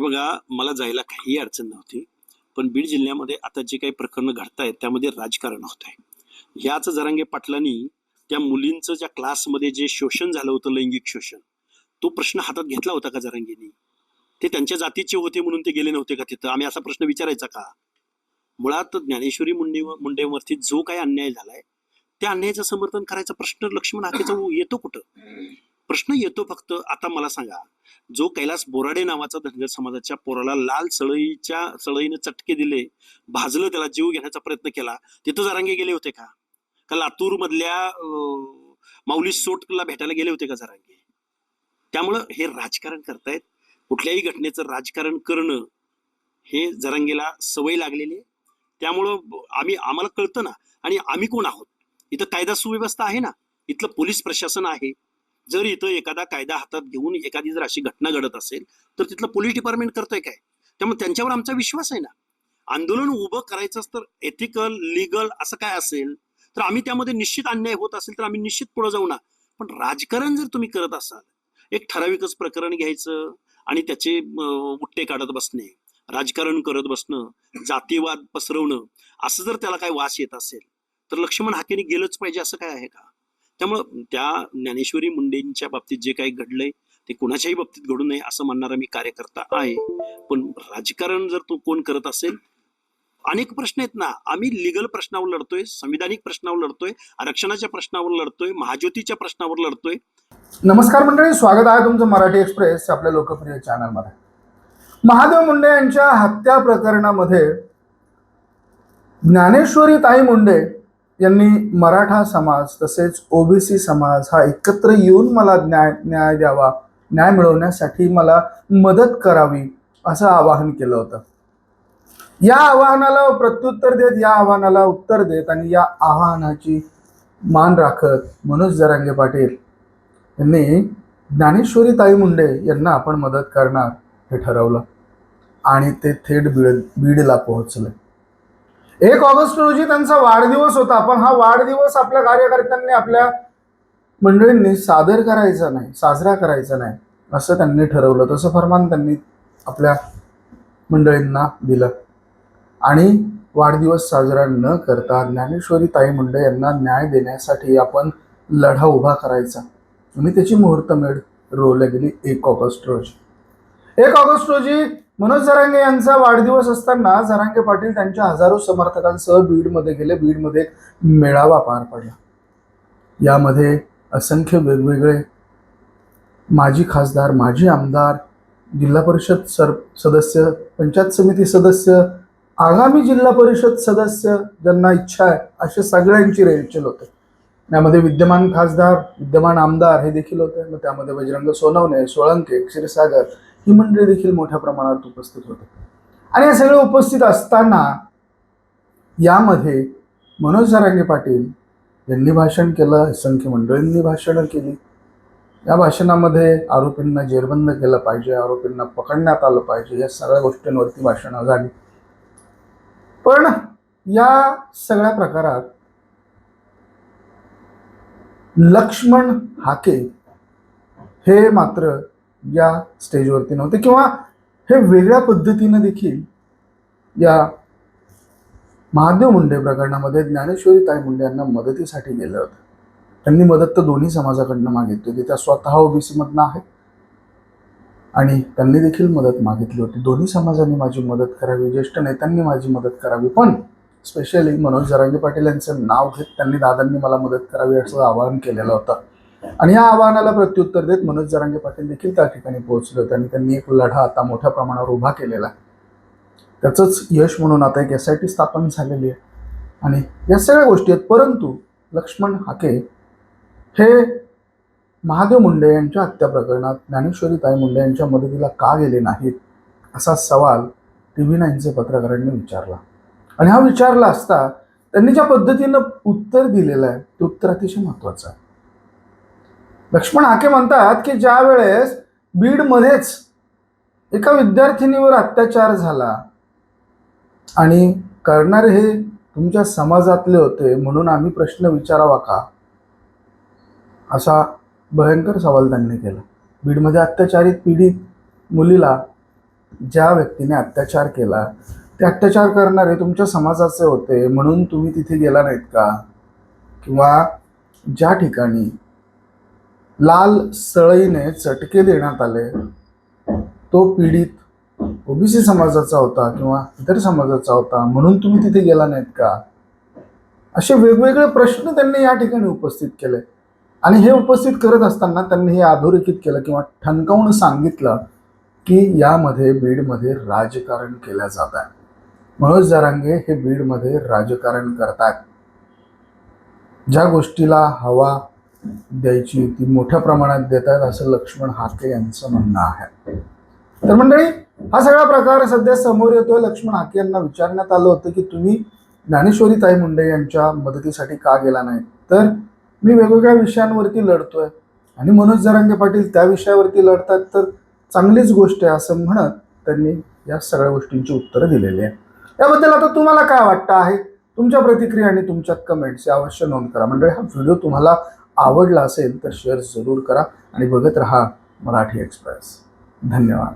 हे बघा मला जायला काही अडचण नव्हती. पण बीड जिल्ह्यामध्ये आता जे काही प्रकरणं घडतायत त्यामध्ये राजकारण होत आहे ह्याच जरांगे पाटलांनी त्या मुलींचं ज्या क्लासमध्ये जे शोषण झालं होतं लैंगिक शोषण तो प्रश्न हातात घेतला होता का जरांगेनी? ते त्यांच्या जातीचे होते म्हणून ते गेले नव्हते का तिथं? आम्ही असा प्रश्न विचारायचा का? मुळात ज्ञानेश्वरी मुंडे मुंडेवरती जो काही अन्याय झालाय त्या अन्यायाचं समर्थन करायचा प्रश्न लक्ष्मण हाकेचा येतो कुठं? प्रश्न येतो फक्त आता मला सांगा जो कैलास बोराडे नावाचा धनगर समाजाच्या पोराला लाल सळईच्या सळईने चटके दिले भाजलं त्याला जीव घेण्याचा प्रयत्न केला तिथं जरांगे गेले होते का? का लातूर मधल्या माऊली सोटला भेटायला गेले होते का जरांगे? त्यामुळं हे राजकारण करतायत. कुठल्याही घटनेचं राजकारण करणं हे जरांगेला सवय लागलेली आहे. त्यामुळं आम्ही आम्हाला कळतं ना. आणि आम्ही कोण आहोत? इथं कायदा सुव्यवस्था आहे ना? इथलं पोलीस प्रशासन आहे. जर इथं एखादा कायदा हातात घेऊन एखादी जर अशी घटना घडत असेल तर तिथलं पोलीस डिपार्टमेंट करतंय काय? त्यामुळे त्यांच्यावर आमचा विश्वास आहे ना. आंदोलन उभं करायचं तर एथिकल लिगल असं काय असेल तर आम्ही त्यामध्ये निश्चित अन्याय होत असेल तर आम्ही निश्चित पुढे जाऊ ना. पण राजकारण जर तुम्ही करत असाल एक ठराविकच प्रकरण घ्यायचं आणि त्याचे उट्टे काढत बसणे राजकारण करत बसणं जातीवाद पसरवणं असं जर त्याला काय वास येत असेल तर लक्ष्मण हाकेने गेलंच पाहिजे असं काय आहे का? त्यामुळं त्या ज्ञानेश्वरी मुंडेंच्या बाबतीत जे काही घडलंय ते कुणाच्याही बाबतीत घडू नये असं म्हणणारा मी कार्यकर्ता आहे. पण राजकारण जर तो कोण करत असेल अनेक प्रश्न आहेत ना. आम्ही लिगल प्रश्नावर लढतोय संविधानिक प्रश्नावर लढतोय आरक्षणाच्या प्रश्नावर लढतोय महाज्योतीच्या प्रश्नावर लढतोय. नमस्कार मंडळी स्वागत आहे तुमचं मराठी एक्सप्रेस आपल्या लोकप्रिय चॅनलमध्ये. महादेव मुंडे यांच्या हत्या प्रकरणामध्ये ज्ञानेश्वरी ताई मुंडे यांनी मराठा समाज तसेच ओबीसी समाज हा एकत्र येऊन मला न्याय न्याय द्यावा न्याय मिळवण्यासाठी मला मदत करावी असं आवाहन केलं होतं. या आवाहनाला प्रत्युत्तर देत या आव्हानाला उत्तर देत आणि या आव्हानाची मान राखत मनोज जरांगे पाटील यांनी ज्ञानेश्वरी ताई मुंडे यांना आपण मदत करणार हे ठरवलं. आणि ते थेट बीड बीडला पोहोचले. एक ऑगस्ट रोजी त्यांचा वाढदिवस होता पण हा वाढदिवस आपल्या कार्यकर्त्यांनी आपल्या मंडळींनी सादर करायचा नाही साजरा करायचा नाही असं त्यांनी ठरवलं. तसं फरमान त्यांनी आपल्या मंडळींना दिलं. आणि वाढदिवस साजरा न करता ज्ञानेश्वरी ताई मुंडे यांना न्याय देण्यासाठी आपण लढा उभा करायचा. आणि त्याची मुहूर्तमेढ रोवल्या गेली एक ऑगस्ट रोजी. एक ऑगस्ट रोजी मनोज जरांगे यांचा वाढदिवस असताना जरांगे पाटील त्यांच्या हजारो समर्थकांसह बीडमध्ये गेले. बीडमध्ये एक मेळावा पार पडला. यामध्ये असंख्य वेगवेगळे माजी खासदार माजी आमदार जिल्हा परिषद सर सदस्य पंचायत समिती सदस्य आगामी जिल्हा परिषद सदस्य ज्यांना इच्छा आहे असे सगळ्यांची रेलचेल होते. यामध्ये विद्यमान खासदार विद्यमान आमदार हे देखील होते. मग त्यामध्ये बजरंग सोनवणे सोळंके क्षीरसागर ही मंडळी देखील मोठ्या प्रमाणात उपस्थित होते. आणि हे सगळे उपस्थित असताना यामध्ये मनोज जरांगे पाटील यांनी भाषण केलं असंख्य मंडळींनी भाषणं केली. या भाषणामध्ये आरोपींना जेरबंद केलं पाहिजे आरोपींना पकडण्यात आलं पाहिजे या सगळ्या गोष्टींवरती भाषणं झाली. पण या सगळ्या प्रकारात लक्ष्मण हाके हे मात्र या स्टेजवरती नव्हते. किंवा हे वेगळ्या पद्धतीनं देखील या महादेव मुंडे प्रकरणामध्ये ज्ञानेश्वरी ताई मुंडे यांना मदतीसाठी गेलं होतं. त्यांनी मदत तर दोन्ही समाजाकडनं मागितली होती. त्या स्वतः ओबीसीमधनं आहेत. आणि त्यांनी देखील मदत मागितली होती. दोन्ही समाजांनी माझी मदत करावी ज्येष्ठ नेत्यांनी माझी मदत करावी. पण स्पेशली मनोज जरांगे पाटील यांचं नाव घेत त्यांनी दादांनी मला मदत करावी असं आवाहन केलेलं होतं. आणि या आव्हानाला प्रत्युत्तर देत मनोज जरांगे पाटील देखील त्या ठिकाणी पोहोचले होते आणि त्यांनी एक लढा आता मोठ्या प्रमाणावर उभा केलेला त्याचंच यश म्हणून आता एक एस आय टी स्थापन झालेली आहे. आणि या सगळ्या गोष्टी आहेत परंतु लक्ष्मण हाके हे महादेव मुंडे यांच्या हत्या प्रकरणात ज्ञानेश्वरी ताई मुंडे यांच्या मदतीला का गेले नाहीत असा सवाल टी व्ही नाईनचे पत्रकारांनी विचारला. आणि हा विचारला असता त्यांनी ज्या पद्धतीनं उत्तर दिलेलं आहे ते उत्तर अतिशय महत्त्वाचं आहे. लक्ष्मण हाके म्हणतात की ज्या वेळेस बीडमध्येच एका विद्यार्थिनीवर अत्याचार झाला आणि करणारे हे तुमच्या समाजातले होते म्हणून आम्ही प्रश्न विचारावा का? असा भयंकर सवाल त्यांनी केला. बीडमध्ये अत्याचारित पीडित मुलीला ज्या व्यक्तीने अत्याचार केला ते अत्याचार करणारे तुमच्या समाजाचे होते म्हणून तुम्ही तिथे गेला नाहीत का? किंवा ज्या ठिकाणी लाल सळईने चटके देण्यात आले. तो पीडित ओबीसी समाजाचा होता किंवा इतर समाजाचा होता म्हणून तुम्ही तिथे गेला नाहीत का? असे वेगवेगळे प्रश्न त्यांनी या ठिकाणी उपस्थित केले. आणि हे उपस्थित करत असताना त्यांनी हे अधोरेखित केलं किंवा ठणकावून सांगितलं की यामध्ये बीडमध्ये राजकारण केलं जात आहे मनोज जरांगे हे बीडमध्ये राजकारण करतात. ज्या गोष्टीला हवा द्यायची ती मोठ्या प्रमाणात देतात असं लक्ष्मण हाके यांचं म्हणणं आहे. तर मंडळी हा सगळा प्रकार सध्या समोर येतोय. लक्ष्मण हाके यांना विचारण्यात आलं होतं की तुम्ही ज्ञानेश्वरी ताई मुंडे यांच्या मदतीसाठी का गेला नाही? तर मी वेगवेगळ्या विषयांवरती लढतोय आणि मनोज जरांगे पाटील त्या विषयावरती लढतात. तर चांगलीच गोष्ट आहे असं म्हणत त्यांनी या सगळ्या गोष्टींची उत्तरं दिलेली आहे याबद्दल आता तुम्हाला काय वाटतं आहे? तुमच्या प्रतिक्रिया आणि तुमच्या कमेंट्स या अवश्य नोंद करा. म्हणजे हा व्हिडिओ तुम्हाला आवडला असेल तर शेअर जरूर करा आणि बघत राहा मराठी एक्सप्रेस. धन्यवाद.